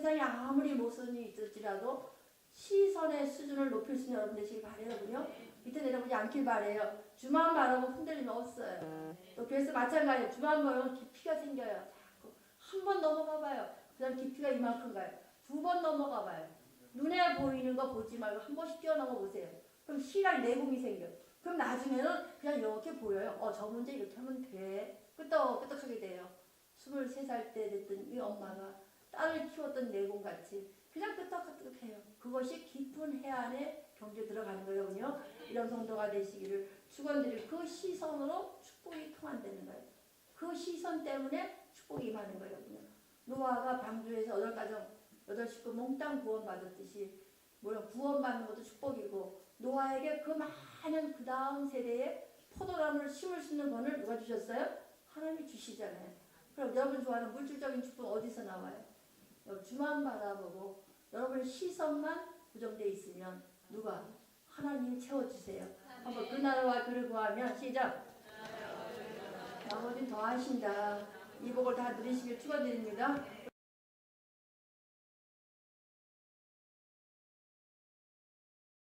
세상에 아무리 모순이 있을지라도 시선의 수준을 높일 수 있는 여러분 되시길 바래요군요. 밑에 내려보지 않길 바래요. 주만 바라보면 흔들림이 없어요. 또 그래서 마찬가지예요. 주만 바라보면 깊이가 생겨요. 자꾸 한 번 넘어가 봐요. 그 다음 깊이가 이만큼 가요. 두 번 넘어가 봐요. 눈에 보이는 거 보지 말고 한 번씩 뛰어넘어 보세요. 그럼 시랄 내공이 생겨. 그럼 나중에는 그냥 이렇게 보여요. 어, 저 문제 이렇게 하면 돼. 끄떡끄떡하게 돼요. 23살 때 됐던 이 엄마가 딸을 키웠던 내공 같이 그냥 끄떡끄떡해요. 그것이 깊은 해안의 경지에 들어가는 거거든요. 이런 성도가 되시기를 축원드릴 그 시선으로 축복이 통한다는 거예요. 그 시선 때문에 축복이 임하는 거거든요. 노아가 방주에서 여덟 가정 여덟 식구 몽땅 구원받았듯이 물론 구원받는 것도 축복이고 노아에게 그 많은 그 다음 세대에 포도나무를 심을 수 있는 권을 누가 주셨어요? 하나님이 주시잖아요. 그럼 여러분 좋아하는 물질적인 축복 어디서 나와요? 여러분 주만 바라보고 여러분의 시선만 고정돼 있으면 누가 하나님이 채워주세요. 한번 그 나라와 그를 구하면 시작. 나머지는 더 하신다. 이 복을 다 누리시길 축원드립니다.